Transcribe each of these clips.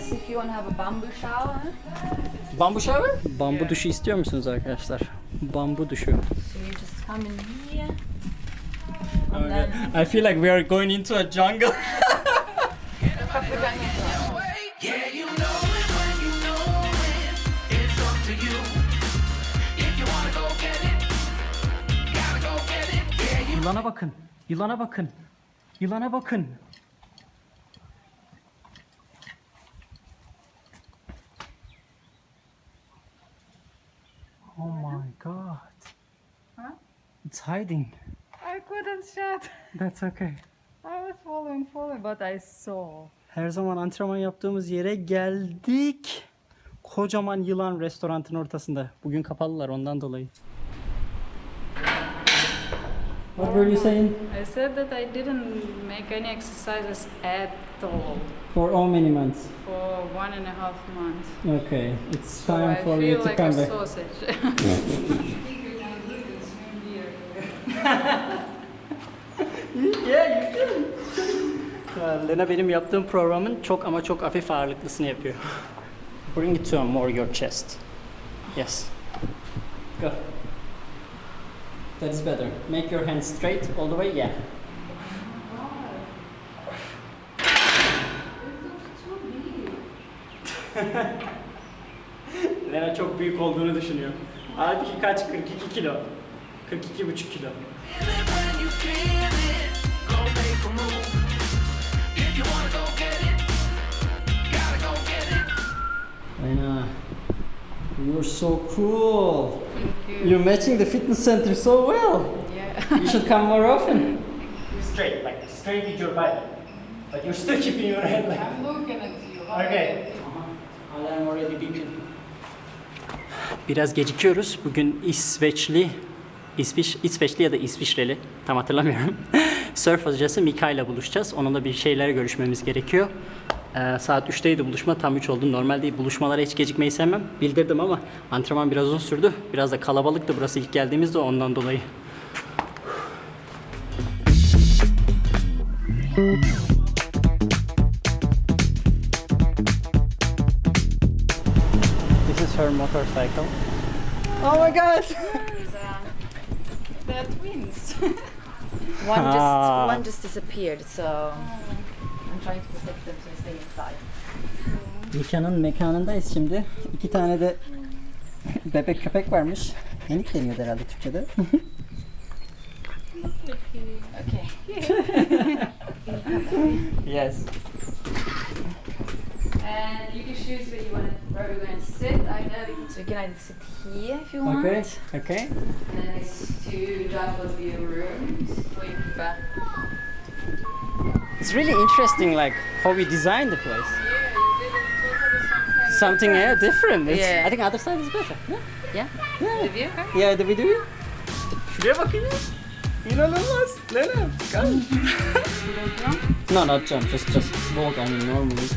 showers if you want to have a bamboo shower. Bambu shower? Bambu duşu istiyor musunuz arkadaşlar? Bambu duşu. So you just come in here. And then I feel like we are going into a jungle. Yeah, you know it when you know it. It's up to you. If you wanna go get it, gotta go get it. Yeah, you Yılana bakın. Yılana bakın. Yılana bakın. Oh my god. Huh? It's hiding. I couldn't shut. That's okay. I was following, following, but I saw. Her zaman antrenman yaptığımız yere geldik. Kocaman yılan restorantın ortasında. Bugün kapalılar ondan dolayı. What were you saying? I said that I didn't make any exercises at all For how many months? for one and a half months. Okay, it's time I for you to like come a back. sausage. Yeah, you can. Lena benim yaptığım programın çok ama çok hafif ağırlıklısını yapıyor. Bring it to more your chest. Yes. Go. That is better. Make your hands straight all the way. Yeah. Lena çok büyük olduğunu düşünüyor. Halbuki kaç? 42 kilo. 42,5 kilo. You're so cool. You're matching the fitness center so well. yeah. You should come more often. Straight, like straight with your body. But you're still keeping your head like. I'm looking at you. Okay. Alarm already beeping. Biraz gecikiyoruz. Bugün İsveçli, İsviç, İsveçli ya da İsviçreli tam hatırlamıyorum. Surf hocası Mika ile buluşacağız. Onunla bir şeylere görüşmemiz gerekiyor. Ee, saat 3'teydi buluşma. Tam 3 oldu. Normal değil. Buluşmalara hiç gecikmeyi sevmem. Bildirdim ama antrenman biraz uzun sürdü. Biraz da kalabalıktı burası ilk geldiğimizde ondan dolayı. This is her motorcycle. Oh my god! They're twins. one just one just disappeared. So trying to protect them to stay inside. Mika'nın mekanındayız şimdi. İki tane de bebek köpek varmış. Enik deniyordu herhalde Türkçe'de. Okay. yes. And you can choose where you want to, where we're going to sit. I know. So you can either sit here if you want. Okay. Okay. And then it's two double view rooms. Or you prefer. It's really interesting, like how we designed the place. Something yeah, different. It's, Yeah. I think other side is better. Yeah. Yeah. Yeah. The view. Yeah, the video. Şuraya bakın ya. İnanılmaz. Lena, come. no, not jump. Just, just walk. I mean, normally.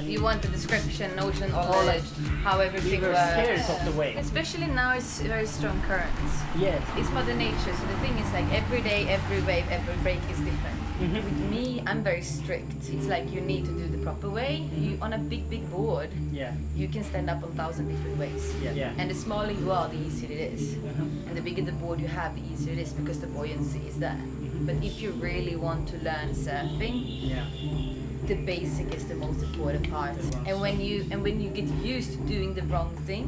You want the description, notion, knowledge, how We everything were works. scared of the wave. Especially now, it's very strong currents. Yes. It's Mother Nature, so the thing is like every day, every wave, every break is different. Mm-hmm. With me, I'm very strict. It's like you need to do the proper way. Mm-hmm. You on a big, big board, Yeah. you can stand up on thousand different ways. Yeah. yeah. And the smaller you are, the easier it is. Uh-huh. And the bigger the board you have, the easier it is because the buoyancy is there. But if you really want to learn surfing, Yeah. The basic is the most important part. And when you and when you get used to doing the wrong thing,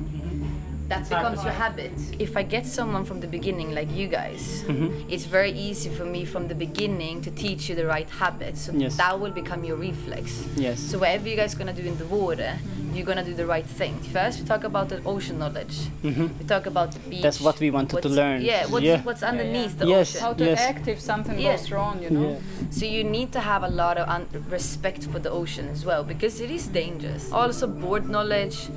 that It's becomes your habit. If I get someone from the beginning like you guys, Mm-hmm. it's very easy for me from the beginning to teach you the right habits. So Yes. that will become your reflex. Yes. So whatever you guys gonna do in the water, you're gonna do the right thing. First, we talk about the ocean knowledge. We talk about the beach. Mm-hmm. That's what we wanted to learn. Yeah, what's, Yeah. what's underneath the Yes. ocean. How to Yes. act if something Yeah. goes wrong, you know? Yeah. So you need to have a lot of un- respect for the ocean as well because it is dangerous. Also board knowledge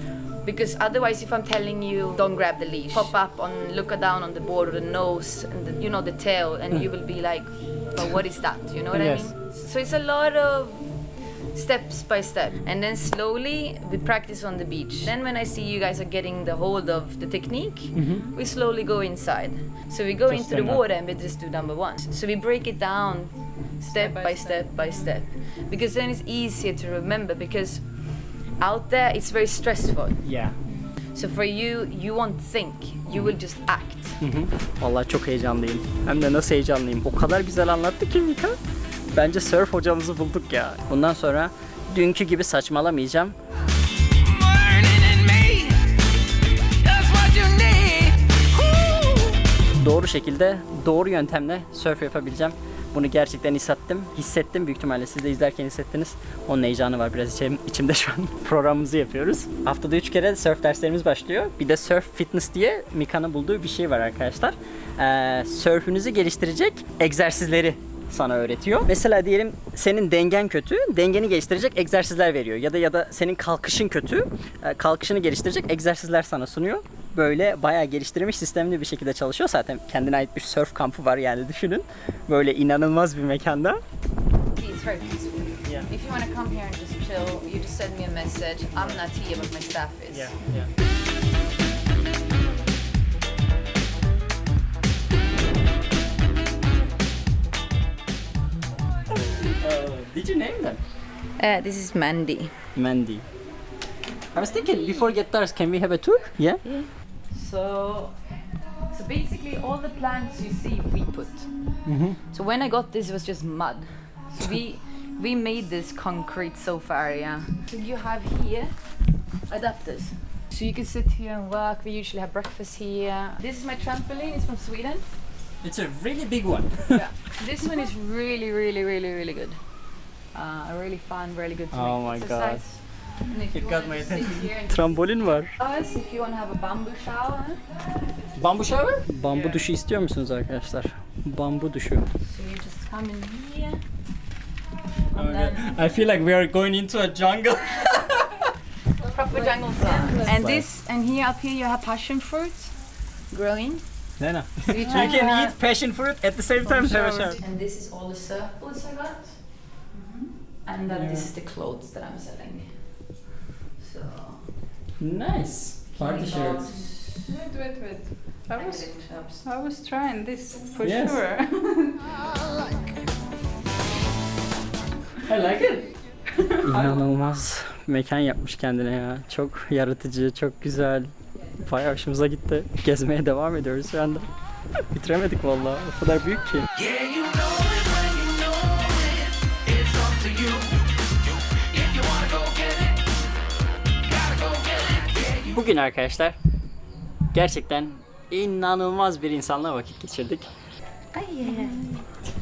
because otherwise if I'm telling you don't grab the leash, pop up on look down on the board or the nose and the, you know the tail and you will be like, but what is that? You know what Yes. I mean? So it's a lot of steps by step and then slowly we practice on the beach then when i see you guys are getting the hold of the technique mm-hmm. we slowly go inside so we go Just into the stand up. water and we just do number one so we break it down step by step by step because then it's easier to remember because out there it's very stressful Yeah. so for you you won't think you will just act Vallahi çok heyecanlıyım. Hem de nasıl heyecanlıyım. O kadar güzel anlattı ki Mika. Bence surf hocamızı bulduk ya. Bundan sonra dünkü gibi saçmalamayacağım. Doğru şekilde, doğru yöntemle surf yapabileceğim. Bunu gerçekten hissettim. Hissettim. Büyük ihtimalle siz de izlerken hissettiniz. Onun heyecanı var biraz içim, içimde şu an. Programımızı yapıyoruz. Haftada 3 kere surf derslerimiz başlıyor. Bir de surf fitness diye Mika'nın bulduğu bir şey var arkadaşlar. Ee, surfünüzü geliştirecek egzersizleri sana öğretiyor. Mesela diyelim senin dengen kötü, dengeni geliştirecek egzersizler veriyor. Ya da ya da senin kalkışın kötü, e, kalkışını geliştirecek egzersizler sana sunuyor. Böyle bayağı geliştirilmiş sistemli bir şekilde çalışıyor. Zaten kendine ait bir surf kampı var yani düşünün. Böyle inanılmaz bir mekanda. it's very peaceful Yeah. if you want to come here and just chill you just send me a message i'm not here but my staff is did you name them? uh, this is mandy Mandy. I was thinking before get stars, can we have a tour? Yeah. So, so basically, all the plants you see, we put. So when I got this, it was just mud. So we we made this concrete sofa area. So you have here adapters. So you can sit here and work. We usually have breakfast here. This is my trampoline. It's from Sweden. It's a really big one. yeah. This one is really, really, really, really good. Uh, really fun, really good to Oh make my God. exercise. And here and Trambolin var. Us, if you want to have a bamboo shower, Bambu shower? Bambu duşu istiyor musunuz arkadaşlar? Bambu then I feel like we are going into a jungle. proper jungle sound. And this, and here up here you have passion fruit growing. Nena. So you can eat passion fruit at the same time a shower. And this is all the circles I got. And then this is the clothes that I'm selling. So. Nice. Party shirts. Wait, wait, wait. I was. I was trying this for Yes. sure. I like it. İnanılmaz mekan yapmış kendine ya. Çok yaratıcı, çok güzel. Bayağı hoşumuza gitti. Gezmeye devam ediyoruz şu anda. Bitiremedik vallahi. O kadar büyük ki. Yeah, Bugün arkadaşlar gerçekten inanılmaz bir insanla vakit geçirdik.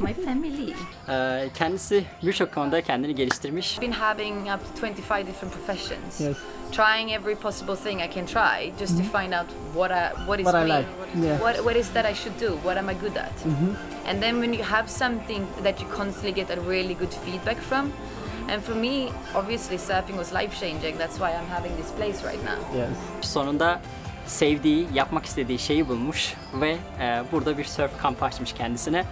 My family. Ee, kendisi birçok konuda kendini geliştirmiş. Been having up to 25 different professions. Yes. Trying every possible thing I can try just to find out what I what is What I me. like. Yeah. What what is that I should do? What am I good at? And then when you have something that you constantly get a really good feedback from, and for me, obviously surfing was life changing. That's why I'm having this place right now. Yes. Sonunda sevdiği, yapmak istediği şeyi bulmuş ve e, burada bir surf kampı açmış kendisine.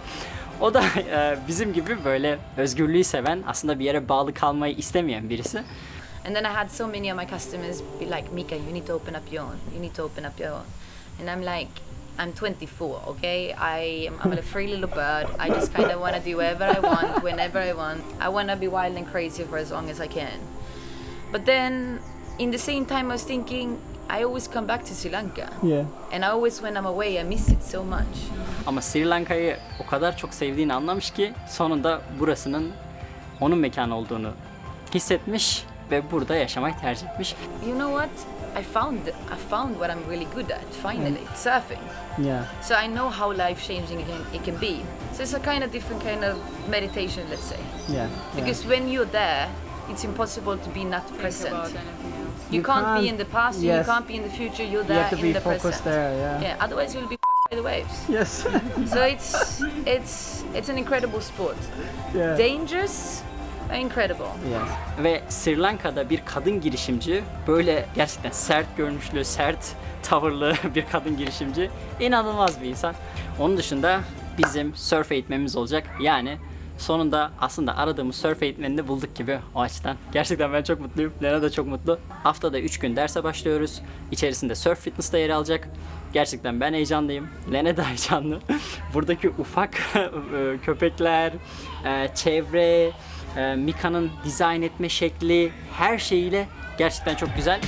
O da e, bizim gibi böyle özgürlüğü seven, aslında bir yere bağlı kalmayı istemeyen birisi. And then I had so many of my customers be like, Mika, you need to open up your own. You need to open up your own. And I'm like, I'm 24, okay? I am, I'm a free little bird. I just kind of want to do whatever I want, whenever I want. I want to be wild and crazy for as long as I can. But then, in the same time, I was thinking, I always come back to Sri Lanka. Yeah. And I always, when I'm away, I miss it so much. Ama Sri Lanka'yı o kadar çok sevdiğini anlamış ki sonunda burasının onun mekanı olduğunu hissetmiş ve burada yaşamayı tercih etmiş. You know what? I found I found what I'm really good at finally, surfing. Yeah. So I know how life changing it can, it can be. So it's a kind of different kind of meditation, let's say. Yeah. Because when you're there, it's impossible to be not present. about anything else. You, You can't, be can't- in the past, yes. you can't be in the future, you're there You there have to in be the focused present. there, yeah. Yeah, otherwise you'll be by the waves. Yes. So it's it's it's an incredible sport. yeah. Dangerous, incredible. Yes. Ve Sri Lanka'da bir kadın girişimci böyle gerçekten sert görünüşlü, sert tavırlı bir kadın girişimci. inanılmaz bir insan. Onun dışında bizim surf eğitmemiz olacak. Yani Sonunda aslında aradığımız surf eğitmenini bulduk gibi o açıdan. Gerçekten ben çok mutluyum. Lena da çok mutlu. Haftada 3 gün derse başlıyoruz. İçerisinde surf fitness de yer alacak. Gerçekten ben heyecanlıyım. Lene de heyecanlı. Buradaki ufak e, köpekler, e, çevre, e, Mika'nın dizayn etme şekli her şeyiyle gerçekten çok güzel.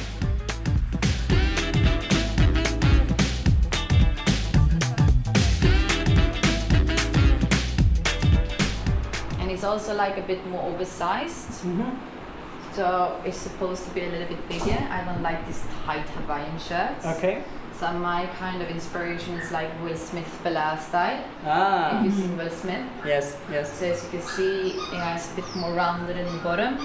and it's also like a bit more oversized. So it's supposed to be a little bit bigger. I don't like these tight Hawaiian shirts. Okay. So my kind of inspiration is like Will Smith Belair style. Ah. If you see Will Smith. Yes, yes. So as you can see, it has a bit more rounded in the bottom.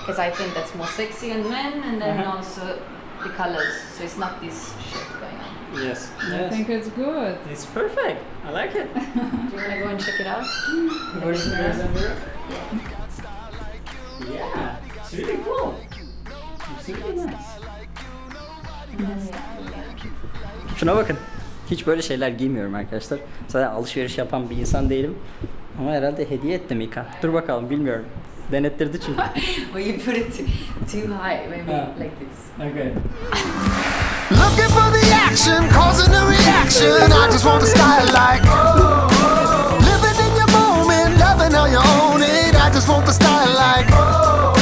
Because I think that's more sexy on men and then Uh-huh. also the colors. So it's not this shit going on. Yes. I think it's good. it's perfect. I like it. Do you wanna go and check it out? Where is where is the mirror? Yeah, it's really cool. It's really nice. Şuna bakın. Hiç böyle şeyler giymiyorum arkadaşlar. Zaten alışveriş yapan bir insan değilim. Ama herhalde hediye etti Mika. Dur bakalım bilmiyorum. Denettirdi çünkü. Well, you put it too, too high, maybe like this. okay. Looking for the action, causing a reaction. I just want the style like living in your moment, loving how you own it. I just want the style like.